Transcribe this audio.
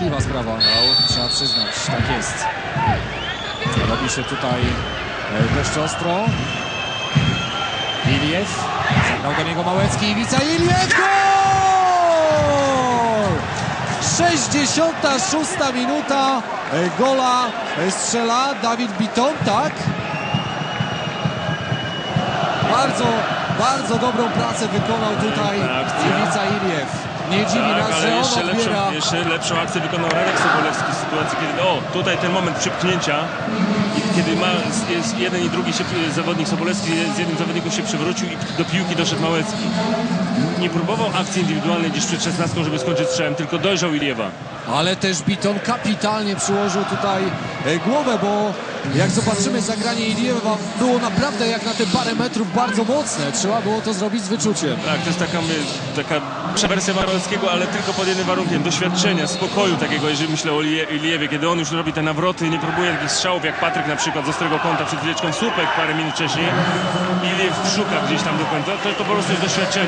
wstydliwa sprawa. Trzeba przyznać, tak jest. Robi się tutaj e, dość ostro. Iliew. Zagrał do niego Małecki. Iwica Iliew. Gol! 66 minuta. E, Gola e, strzela Dawid Biton, tak? Bardzo, bardzo dobrą pracę wykonał tutaj Akcja. Iwica Iliew. Nie dziwi Tak, nas, ale że jeszcze odbiera... lepszą, jeszcze lepszą akcję wykonał Radek Sobolewski w sytuacji, kiedy o, tutaj ten moment przepchnięcia i kiedy ma, jest jeden i drugi się, zawodnik Sobolewski z jednym zawodnikiem się przewrócił i do piłki doszedł Małecki. Nie próbował akcji indywidualnej gdzieś przed 16, żeby skończyć strzałem, tylko dojrzał Iliewa. Ale też Biton kapitalnie przyłożył tutaj e, głowę, bo jak zobaczymy zagranie Iliewa było naprawdę jak na te parę metrów bardzo mocne. Trzeba było to zrobić z wyczuciem. Tak, to jest taka, taka przewersja Małeckiego, ale tylko pod jednym warunkiem, doświadczenia, spokoju takiego, jeżeli myślę o Ilie- Iliewie, kiedy on już robi te nawroty, nie próbuje takich strzałów jak Patryk na przykład z ostrego kąta przed chwileczką słupek parę minut wcześniej. Iliew szuka gdzieś tam do końca, to, to po prostu jest doświadczenie.